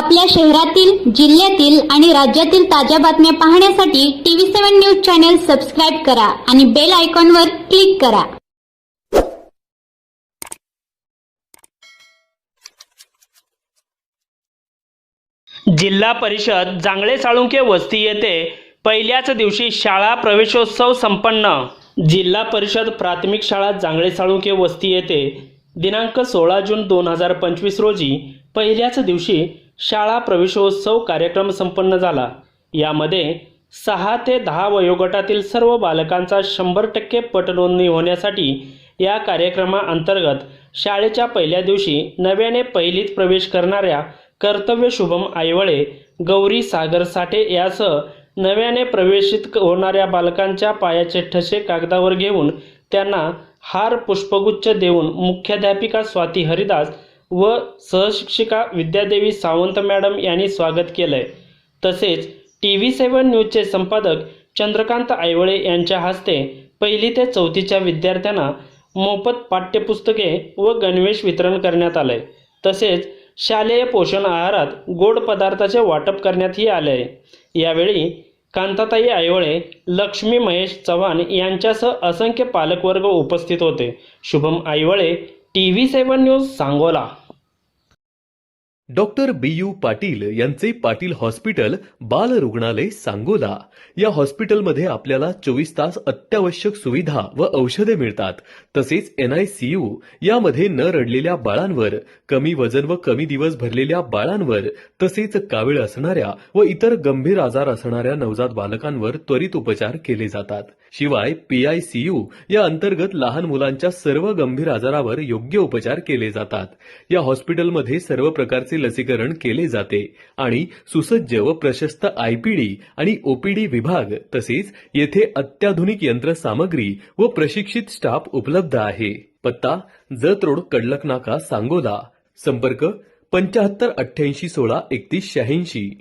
आपल्या शहरातील जिल्ह्यातील आणि राज्यातील ताज्या बातम्या पाहण्यासाठी TV seven news channel subscribe करा आणि बेल आयकॉनवर क्लिक करा. जिल्हा परिषद जांगळे साळुंके वस्ती येथे पहिल्याच दिवशी शाळा प्रवेशोत्सव संपन्न. जिल्हा परिषद प्राथमिक शाळा जांगळे साळुंके वस्ती येथे दिनांक सोळा जून दोन हजार पंचवीस रोजी पहिल्याच दिवशी शाळा प्रवेशोत्सव कार्यक्रम संपन्न झाला. यामध्ये सहा ते दहा वयोगटातील सर्व बालकांचा शंभर टक्के पटनोंदणी होण्यासाठी या कार्यक्रमाअंतर्गत शाळेच्या पहिल्या दिवशी नव्याने पहिलीत प्रवेश करणाऱ्या कर्तव्य शुभम आईवळे गौरी सागर साठे यासह नव्याने प्रवेशित होणाऱ्या बालकांच्या पायाचे ठसे कागदावर घेऊन त्यांना हार पुष्पगुच्छ देऊन मुख्याध्यापिका स्वाती हरिदास व सहशिक्षिका विद्यादेवी सावंत मॅडम यांनी स्वागत केलंय. तसेच टी व्ही सेवन न्यूजचे संपादक चंद्रकांत आयवळे यांच्या हस्ते पहिली ते चौथीच्या विद्यार्थ्यांना मोफत पाठ्यपुस्तके व गणवेश वितरण करण्यात आलंय. तसेच शालेय पोषण आहारात गोड पदार्थाचे वाटप करण्यातही आले आहे यावेळी कांताताई आयवळे लक्ष्मी महेश चव्हाण यांच्यासह असंख्य पालकवर्ग उपस्थित होते. Shubham Aiwale T V seven news Sangola. Doctor B U Patil यांचे पाटील हॉस्पिटल बाल रुग्णालय सांगोला. या हॉस्पिटलमध्ये आपल्याला चोवीस तास अत्यावश्यक सुविधा व औषधे मिळतात. तसेच एनआयसीयू यामध्ये न रडलेल्या बाळांवर कमी वजन व कमी दिवस भरलेल्या बाळांवर तसेच कावीळ असणाऱ्या व इतर गंभीर आजार असणाऱ्या नवजात बालकांवर त्वरित उपचार केले जातात. शिवाय पीआयसीयू या अंतर्गत लहान मुलांच्या सर्व गंभीर आजारावर योग्य उपचार केले जातात. या हॉस्पिटलमध्ये सर्व प्रकारचे लसीकरण केले जाते आणि सुसज्ज व प्रशस्त आयपीडी आणि ओपीडी विभाग तसेच येथे अत्याधुनिक यंत्रसामग्री व प्रशिक्षित स्टाफ उपलब्ध आहे. पत्ता जत रोड कडलक नाका सांगोला. संपर्क पंच्याहत्तर अठ्ठ्याऐंशी सोळा एकतीस शहाऐंशी.